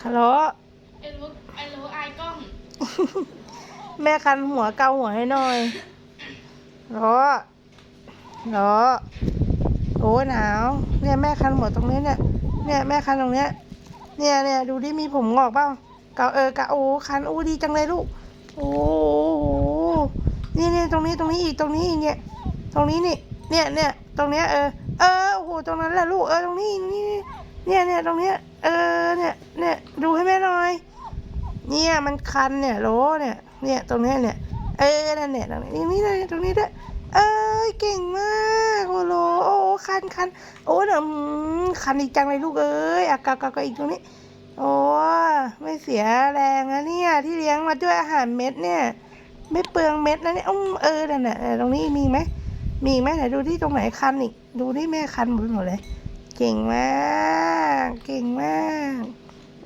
คาร์โลไอ้รู้ไอ้รู้อายกล้องแม่คันหัวเกาหัวให้หน่อยรอรอโอ้หนาว เนี่ยแม่คันหัวตรงนี้เนี่ย เนี่ยแม่คันตรงเนี้ย เนี่ยเนี่ยดูดิมีผมงอกเปล่าเกาเออกะโอ้คันอู้ดีจังเลยลูก โอ้โห นี่เนี่ยตรงนี้ตรงนี้อีกตรงนี้อีกเนี่ย ตรงนี้นี่ เนี่ยเนี่ยตรงเนี้ยเออ เออโอ้โหตรงนั้นแหละลูกเออตรงนี้ตรงนี้เนี่ยเนี่ยตรงเนี้ยเออเนี่ยเนี่ยดูให้แม่หน่อย เนี่ยมันคันเนี่ยโลเนี่ยเนี่ยตรงนี้เนี่ยเออนั่นเนี่ยตรงนี้นี่นี่ตรงนี้ด้วยเอ้ยเก่งมากโอ้โหโอ้คันคันโอ้เนี่ยอืมคันอีกจังเลยลูกเอ้ยอากากากอีกตรงนี้โอ้ไม่เสียแรงนะเนี่ยที่เลี้ยงมาด้วยอาหารเม็ดเนี่ยไม่เปลืองเม็ดนะเนี่ยอืมเออนั่นน่ะตรงนี้มีไหมมีไหมไหนดูที่ตรงไหนคันอีกดูที่แม่คันหมดหมดเลย เก่งมาก เก่งมาก